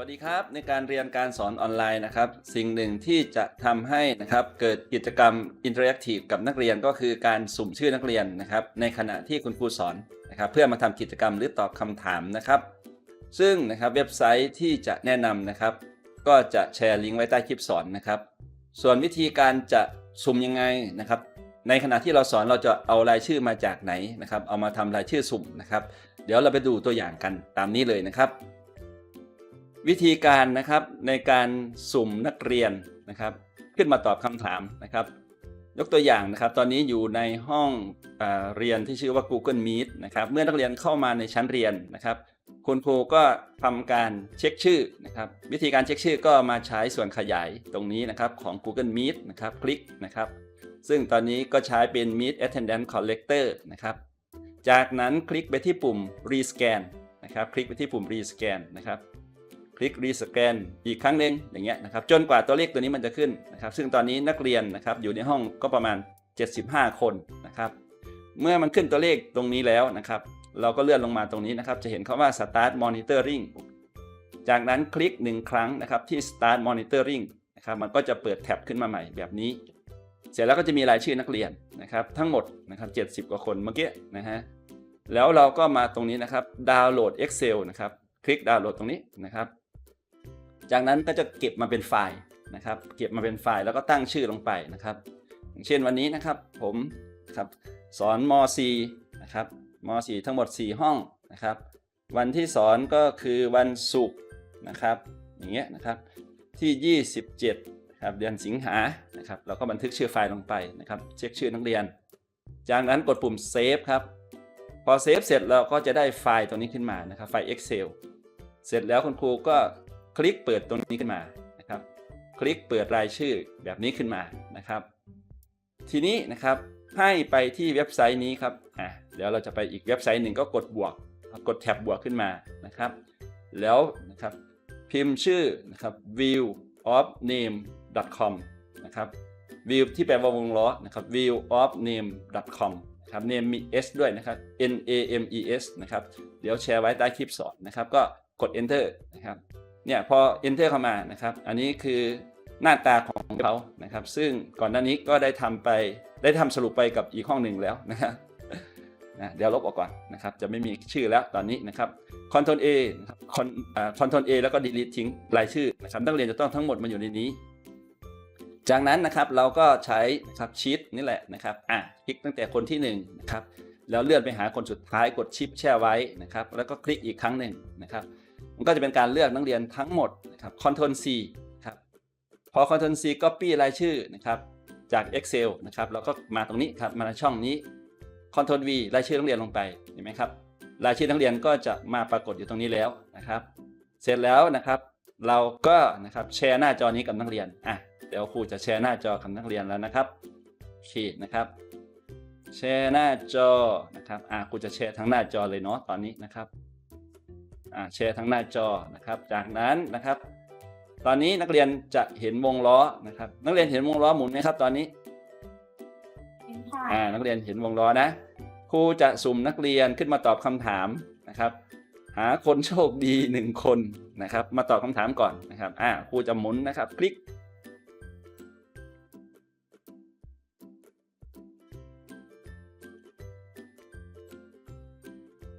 วัสดีครับ ในการเรียนการสอนออนไลน์นะครับ สิ่งหนึ่งที่จะทำให้นะครับเกิดกิจกรรมอินเทอร์แอคทีฟกับนักเรียนก็คือการสุ่มชื่อนักเรียนนะครับ ในขณะที่คุณครูสอนนะครับเพื่อมาทำกิจกรรมหรือตอบคำถามนะครับ ซึ่งนะครับเว็บไซต์ที่จะแนะนำนะครับ ก็จะแชร์ลิงก์ไว้ใต้คลิปสอนนะครับ ส่วนวิธีการจะสุ่มยังไงนะครับ ในขณะที่เราสอนเราจะเอารายชื่อมาจากไหนนะครับ เอามาทำรายชื่อสุ่มนะครับ เดี๋ยวเราไปดูตัวอย่างกันตามนี้เลยนะครับ วิธีการนะครับในการสุ่มนักเรียนนะครับ ขึ้นมาตอบคำถามนะครับ ยกตัวอย่างนะครับ ตอนนี้อยู่ในห้องอเรียนที่ชื่อว่า Google Meet นะครับ เมื่อนักเรียนเข้ามาในชั้นเรียนนะครับ คุณครูก็ทำการเช็คชื่อนะครับ วิธีการเช็คชื่อก็มาใช้ส่วนขยายตรงนี้นะครับของ Google Meet นะครับ คลิกนะครับ ซึ่งตอนนี้ก็ใช้เป็น Meet Attendance Collector นะครับ จากนั้นคลิกไปที่ปุ่ม Rescan นะครับ คลิกไปที่ปุ่ม Rescan นะครับ คลิก Rescan อีกครั้งหนึ่งอย่างเงี้ยนะครับจนกว่าตัวเลขตัวนี้มันจะขึ้นนะครับซึ่งตอนนี้นักเรียนนะครับอยู่ในห้องก็ประมาณ 75 คนนะครับเมื่อมันขึ้นตัวเลขตรงนี้แล้วนะครับเราก็เลื่อนลงมาตรงนี้นะครับจะเห็นคำว่า Start Monitoring จากนั้นคลิก 1 ครั้งนะครับที่ Start Monitoring นะครับมันก็จะเปิดแท็บขึ้นมาใหม่แบบนี้ เสร็จแล้วก็จะมีรายชื่อนักเรียนนะครับทั้งหมดนะครับ70 กว่าคนเมื่อกี้นะฮะแล้วเราก็มาตรงนี้นะครับดาวน์โหลด Excel นะครับคลิกดาวน์โหลดตรงนี้นะครับ จากนั้นก็จะเก็บมาเป็นไฟล์นะครับ เก็บมาเป็นไฟล์แล้วก็ตั้งชื่อลงไปนะครับ อย่างเช่นวันนี้นะครับผมครับสอนม .4 นะครับม .4 ทั้งหมด 4 ห้องนะครับ วันที่สอนก็คือวันศุกร์นะครับ อย่างเงี้ยนะครับที่ 27ครับเดือนสิงหานะครับเราก็บันทึกชื่อไฟล์ลงไปนะครับเช็คชื่อนักเรียน จากนั้นกดปุ่มเซฟครับพอเซฟเสร็จเราก็จะได้ไฟล์ตัวนี้ขึ้นมานะครับไฟล์ Excel เสร็จแล้วคุณครูก็ คลิกเปิดตรงนี้ขึ้นมานะครับ คลิกเปิดรายชื่อแบบนี้ขึ้นมานะครับ ทีนี้นะครับให้ไปที่เว็บไซต์นี้ครับอะเดี๋ยวเราจะไปอีกเว็บไซต์หนึ่งก็กดบวก กดแท็บบวกขึ้นมานะครับ แล้วนะครับพิมพ์ชื่อนะครับ view of name com นะครับ view ที่แปลว่าวงล้อนะครับ view of name com ครับ name มี s ด้วยนะครับ n a m e s นะครับ เดี๋ยวแชร์ไว้ใต้คลิปสอนนะครับ ก็กด enter นะครับ เนี่ยพอ enter เข้ามานะครับ อันนี้คือหน้าตาของเขานะครับ ซึ่งก่อนหน้านี้ก็ได้ทำไปได้ทำสรุปไปกับอีกห้องหนึ่งแล้วนะครับนะเดี๋ยวลบออกก่อนนะครับ จะไม่มีชื่อแล้วตอนนี้นะครับ Ctrl A นะครับ Ctrl A แล้วก็ delete ทิ้งรายชื่อนะครับนักเรียนจะต้องทั้งหมดมาอยู่ในนี้ จากนั้นนะครับเราก็ใช้นะครับชีตนี่แหละนะครับอะคลิกตั้งแต่คนที่1นะครับแล้วเลื่อนไปหาคนสุดท้ายกดชิปแช่ไว้นะครับ แล้วก็คลิกอีกครั้งหนึ่งนะครับ มันก็จะเป็นการเลือกนักเรียนทั้งหมดนะครับ Ctrl C ครับพอ Ctrl C Copy รายชื่อนะครับจาก Excel นะครับเราก็มาตรงนี้ครับมาในช่องนี้ Ctrl V รายชื่อนักเรียนลงไปเห็นไหมครับรายชื่อนักเรียนก็จะมาปรากฏอยู่ตรงนี้แล้วนะครับ เสร็จแล้วนะครับเราก็นะครับแชร์หน้าจอนี้กับนักเรียนอะเดี๋ยวครูจะแชร์หน้าจอกับนักเรียนแล้วนะครับโอเคนะครับ แชร์หน้าจอนะครับอะครูจะแชร์ทั้งหน้าจอเลยเนาะตอนนี้นะครับ แชร์ทั้งหน้าจอนะครับ จากนั้นนะครับ ตอนนี้นักเรียนจะเห็นวงล้อนะครับ นักเรียนเห็นวงล้อหมุนไหมครับ ตอนนี้อ่านักเรียนเห็นวงล้อนะครูจะสุ่มนักเรียนขึ้นมาตอบคำถามนะครับ หาคนโชคดีหนึ่งคนนะครับ มาตอบคำถามก่อนนะครับอ่าครูจะหมุนนะครับ คลิก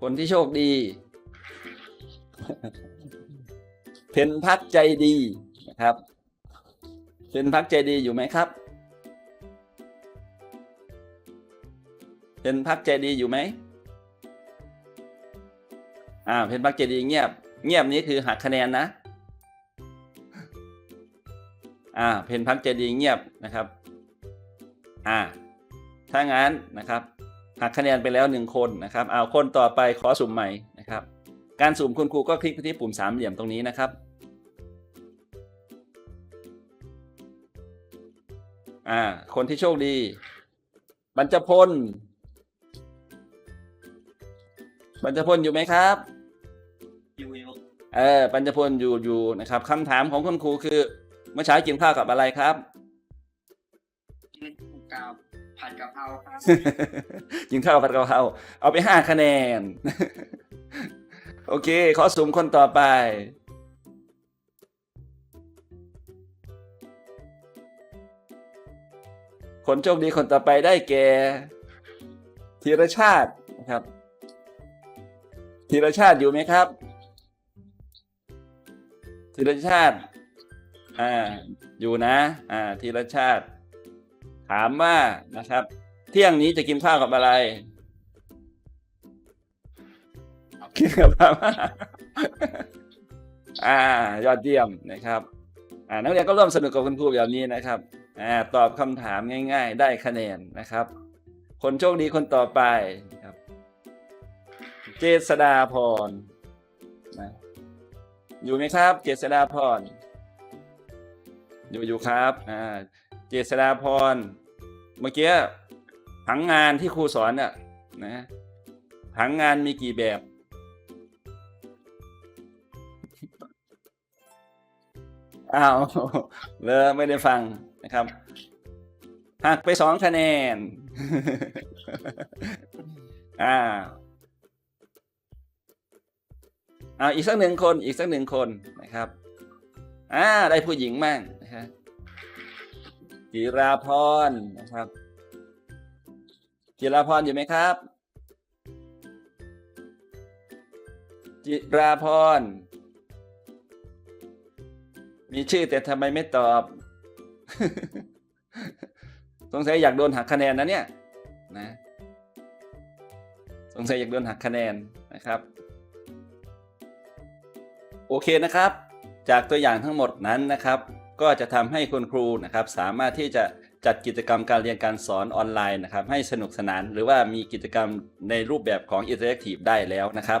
คนที่โชคดี เพนพักใจดีนะครับเพนพักใจดีอยู่ไหมครับเพนพักใจดีอยู่ไหมอ่าเพนพักใจดีเงียบ เงียบนี้คือหักคะแนนนะ อ่า เพนพักใจดีเงียบนะครับ อ่า ถ้างั้นนะครับหักคะแนนไปแล้วหนึ่งคนนะครับ เอาคนต่อไปขอสุ่มใหม่ การสุ่มคุณครูก็คลิกไปที่ปุ่มสามเหลี่ยมตรงนี้นะครับอ่าคนที่โชคดีบรรจพลบรรจพลอยู่ไหมครับอยู่อยู่เออบรรจพลอยู่อยู่นะครับคำถามของคุณครูคือเมื่อเช้ากินข้าวกับอะไรครับกินกับผัดกะเพราครับกินข้าวผัดกะเพราเอาไปห้าคะแนน โอเค ขอสุ่มคนต่อไป คนโชคดีคนต่อไปได้แก่ธีรชาตินะครับธีรชาติอยู่ไหมครับธีรชาติ อ่า อยู่นะ อ่าธีรชาติ ถามว่านะครับ เที่ยงนี้จะกินข้าวกับอะไร กินกับมาม่าอ่ายอดเยี่ยมนะครับ อ่านักเรียนก็ร่วมสนุกกับคุณครูแบบนี้นะครับ อ่าตอบคำถามง่าย ๆ ได้คะแนนนะครับ คนโชคดีคนต่อไปครับ เจษดาพรนะอยู่ไหมครับ เจษดาพร อยู่อยู่ครับ อ่า เจษดาพร เมื่อกี้ผังงานที่ครูสอนน่ะนะผังงานมีกี่แบบ อ้าวเลยไม่ได้ฟังนะครับหักไปสองคะแนน อ่าเอาอีกสักหนึ่งคนอีกสักหนึ่งคนนะครับ อ่า ได้ผู้หญิงมั่งนะครับจิราพรนะครับจิราพรอยู่ไหมครับ จิราพร มีชื่อแต่ทำไมไม่ตอบ สงสัยอยากโดนหักคะแนนนะเนี่ยนะ สงสัยอยากโดนหักคะแนนนะครับ โอเคนะครับ จากตัวอย่างทั้งหมดนั้นนะครับ ก็จะทำให้คุณครูนะครับ สามารถที่จะจัดกิจกรรมการเรียนการสอนออนไลน์นะครับ ให้สนุกสนาน หรือว่ามีกิจกรรมในรูปแบบของ Interactive ได้แล้วนะครับ